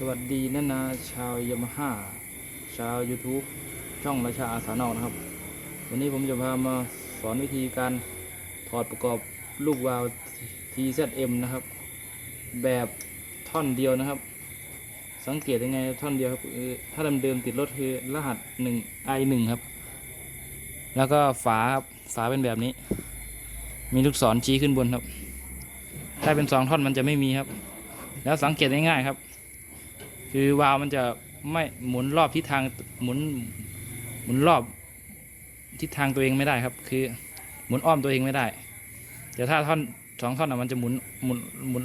สวัสดีนานาชาวยามาฮ่าชาว YouTube ช่องราชาอาสานอกนะครับ วันนี้ผมจะพามาสอนวิธีการถอดประกอบลูกวาล์ว TZM นะครับ แบบท่อนเดียวนะครับ สังเกตยังไงท่อนเดียวครับถ้าเดิมติดรถคือรหัส 1 i 1 ครับ แล้วก็ฝาครับฝาเป็นแบบนี้ มีลูกศรชี้ขึ้นบนครับ ถ้าเป็นสองท่อนมันจะไม่มีครับ แล้วสังเกตง่ายๆครับ คือวาล์วมันจะไม่หมุนรอบทิศทางหมุนหมุนรอบทิศทางตัวเองไม่ได้ครับ คือหมุนอ้อมตัวเองไม่ได้ แต่ถ้าท่อนสองท่อนอะมันจะหมุนหมุนหมุน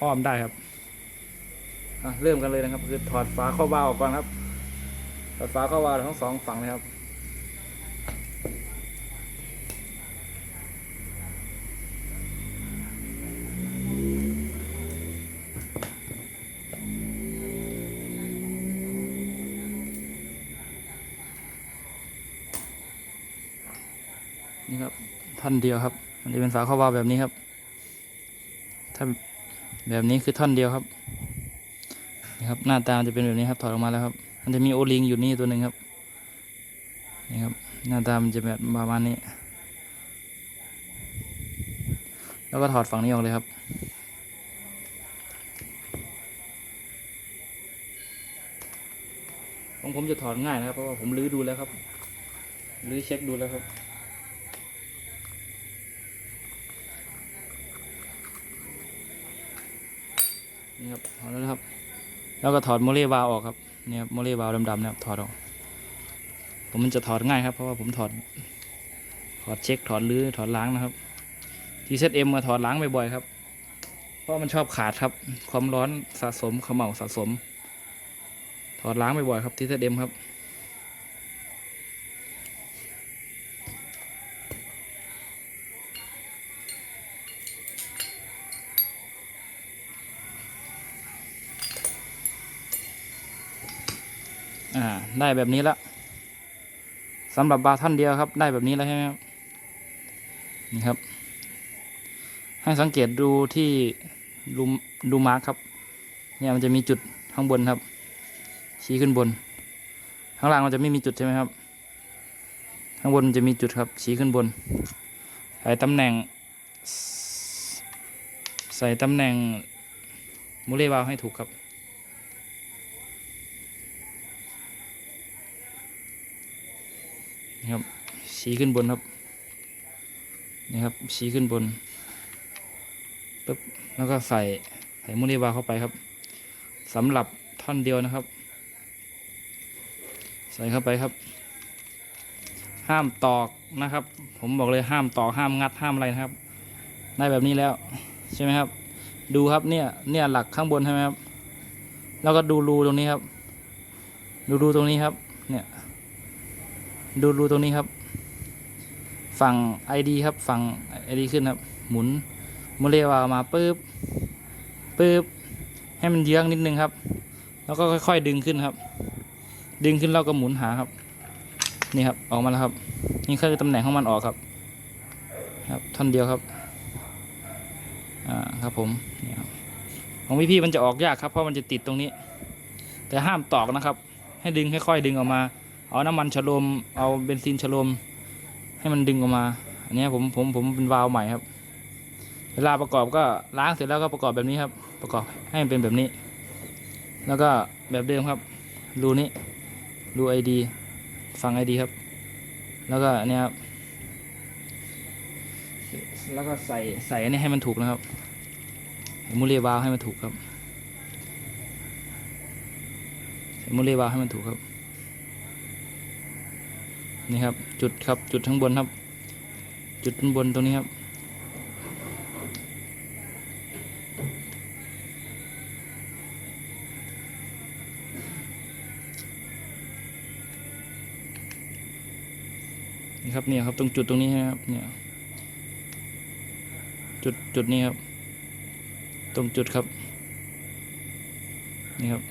อ้อมได้ครับเริ่มกันเลยนะครับ คือถอดฝาเข้าวาล์วออกก่อนครับถอดฝาเข้าวาล์วทั้งสองฝั่งเลยครับ นี่ครับท่อนเดียวครับ มันจะเป็นฝาข้าววาวแบบนี้ครับ ถ้าแบบนี้คือท่อนเดียวครับนี่ครับหน้าตามจะเป็นแบบนี้ครับถอดออกมาแล้วครับ มันจะมีโอลิงอยู่นี่ตัวหนึ่งครับนี่ครับหน้าตามันจะแบบประมาณนี้ แล้วก็ถอดฝั่งนี้ออกเลยครับของผมจะถอดง่ายนะครับเพราะว่าผมลื้อดูแล้วครับลื้อเช็คดูแล้วครับ นี่ครับถอดแล้วนะครับ แล้วก็ถอดโมเลวาออกครับเนี่ยครับโมเลวาดำๆนะครับถอดออก ผมมันจะถอดง่ายครับเพราะว่าผมถอดถอดเช็คถอดลื้อถอดล้างนะครับทีเซตเอ็มมาถอดล้างบ่อยๆครับ เพราะมันชอบขาดครับ ความร้อนสะสมขม่าสะสม ถอดล้างบ่อยๆครับทีเซตเอ็มครับ อ่า ได้แบบนี้แล้วสำหรับบาร์ท่านเดียวครับ ได้แบบนี้แล้วใช่ไหมครับนี่ครับ ให้สังเกตดูที่ดูดูมาร์คครับ เนี่ยมันจะมีจุดข้างบนครับ ชี้ขึ้นบน ข้างล่างมันจะไม่มีจุดใช่ไหมครับ ข้างบนมันจะมีจุดครับ ชี้ขึ้นบนใส่ตำแหน่ง ใส่ตำแหน่งมูเลวาล์วให้ถูกครับ ครับชี้ขึ้นบนครับนี่ครับชี้ขึ้นบนปึ๊บแล้วก็ใส่ใส่มุนีวาเข้าไปครับสำหรับท่อนเดียวนะครับ ใส่เข้าไปครับ ห้ามตอกนะครับ ผมบอกเลยห้ามตอกห้ามงัดห้ามอะไรนะครับ ได้แบบนี้แล้วใช่ไหมครับ ดูครับเนี่ยเนี่ยหลักข้างบนใช่ไหมครับ แล้วก็ดูรูตรงนี้ครับ ดูรูตรงนี้ครับ เนี่ย ดูรูตรงนี้ครับ ฝั่ง ID ครับ ฝั่ง ID ขึ้นครับ หมุนโมเลวามาปึ๊บปึ๊บให้มันเยื้องนิดนึงครับ แล้วก็ค่อยๆ ดึงขึ้นครับ ดึงขึ้นแล้วก็หมุนหาครับ นี่ครับออกมาแล้วครับ นี่คือตำแหน่งของมันออกครับ ครับท่อนเดียวครับอ่าครับผมนี่ครับของพี่พี่มันจะออกยากครับเพราะมันจะติดตรงนี้ แต่ห้ามตอกนะครับ ให้ดึงค่อยๆดึงออกมา เอาน้ำมันฉลมเอาเบนซินฉลมให้มันดึงออกมา อันนี้ผมผมผมเป็นวาล์วใหม่ครับ เวลาประกอบก็ล้างเสร็จแล้วก็ประกอบแบบนี้ครับ ประกอบให้มันเป็นแบบนี้ แล้วก็แบบเดิมครับ รูนี้รูไอดีฝั่งไอดีครับ แล้วก็อันเนี้ยครับแล้วก็ใส่ใส่อันนี้ให้มันถูกนะครับมูเลวาล์วให้มันถูกครับมูเลวาล์วให้มันถูกครับ นี่ครับ จุดครับจุดข้างบนครับ จุดข้างบนตรงนี้ครับ นี่ครับเนี่ยครับตรงจุดตรงนี้นะครับเนี่ยจุดจุดนี้ครับ ตรงจุดครับ นี่ครับ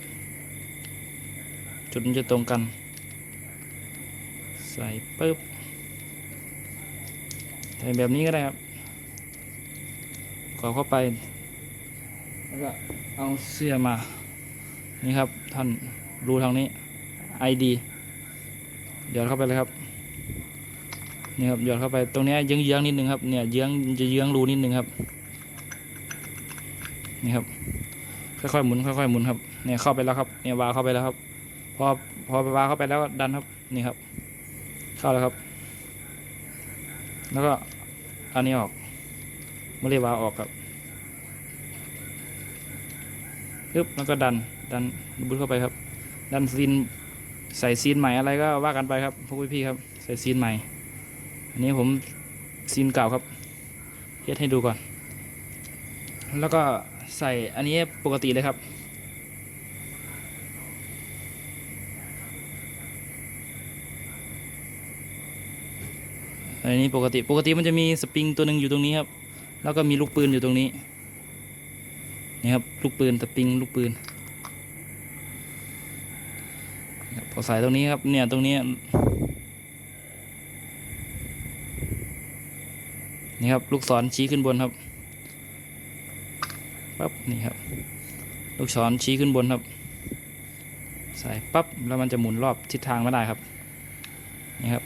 จุดมันจะตรงกัน ใส่ปึ๊บใส่แบบนี้ก็ได้ครับกรอเข้าไป แล้วก็เอาเสื้อมา นี่ครับ ท่านรูทางนี้ ID หยอดเข้าไปเลยครับนี่ครับหยอดเข้าไปตรงนี้เยื้องเยื้องนิดนึงครับเนี่ยเยื้องจะเยื้องรูนิดนึงครับนี่ครับค่อยๆหมุนค่อยๆหมุนครับเนี่ยเข้าไปแล้วครับเนี่ยวาเข้าไปแล้วครับพอพอวาเข้าไปแล้วก็ดันครับนี่ครับ เข้าแล้วครับ แล้วก็อันนี้ออกม่เรีวาออกครับปึ๊บแล้วก็ดันดันบุดเข้าไปครับ ดันซีนใส่ซีนใหม่อะไรก็ว่ากันไปครับพวกพี่ๆครับ ใส่ซีนใหม่ อันนี้ผมซีนเก่าครับเทียดให้ดูก่อน แล้วก็ใส่อันนี้ปกติเลยครับ อันนี้ปกติปกติมันจะมีสปริงตัวหนึ่งอยู่ตรงนี้ครับ แล้วก็มีลูกปืนอยู่ตรงนี้นี่ครับลูกปืนสปริงลูกปืนพอใส่ตรงนี้ครับเนี่ยตรงนี้นี่ครับลูกศรชี้ขึ้นบนครับปั๊บนี่ครับ ลูกศรชี้ขึ้นบนครับ ใส่ปั๊บแล้วมันจะหมุนรอบทิศทางไม่ได้ครับนี่ครับ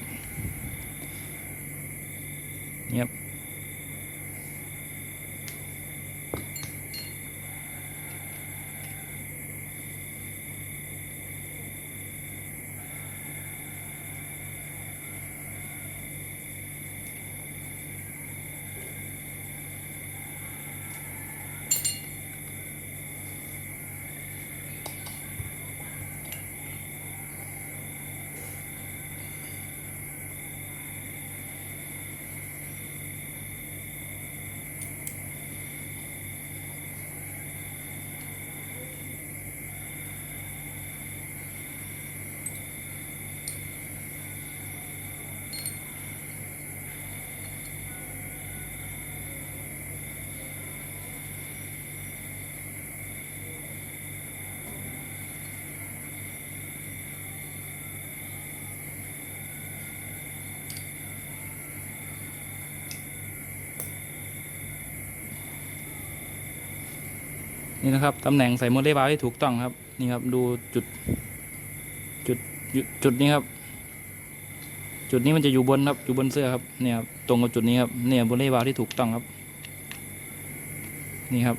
นี่นะครับตำแหน่งใส่โมเลบาร์ที่ถูกต้องครับ นี่ครับดูจุดจุดจุดนี้ครับ จุดนี้มันจะอยู่บนครับอยู่บนเสื้อครับเนี่ยครับตรงกับจุดนี้ครับเนี่ยโมเลบาที่ถูกต้องครับ นี่ครับ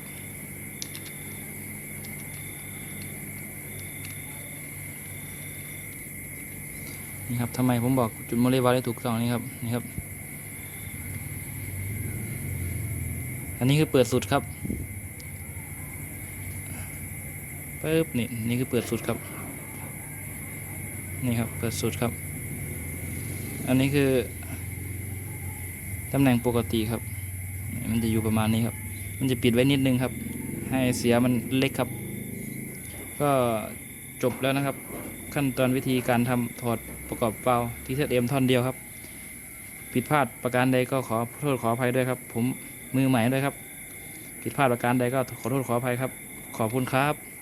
นี่ครับทำไมผมบอกจุดโมเลบาร์ที่ถูกต้องนี่ครับนี่ครับ อันนี้คือเปิดสุดครับ ปึ๊บนี่นี่คือเปิดสุดครับ นี่ครับเปิดสุดครับ อันนี้คือตำแหน่งปกติครับ มันจะอยู่ประมาณนี้ครับ มันจะปิดไว้นิดนึงครับ ให้เสียมันเล็กครับ ก็จบแล้วนะครับ ขั้นตอนวิธีการทำถอดประกอบเปล่าที่เซตเอ็มท่อนเดียวครับ ผิดพลาดประการใดก็ขอโทษขออภัยด้วยครับ ผมมือใหม่ด้วยครับ ผิดพลาดประการใดก็ขอโทษขออภัยครับ ขอบคุณครับ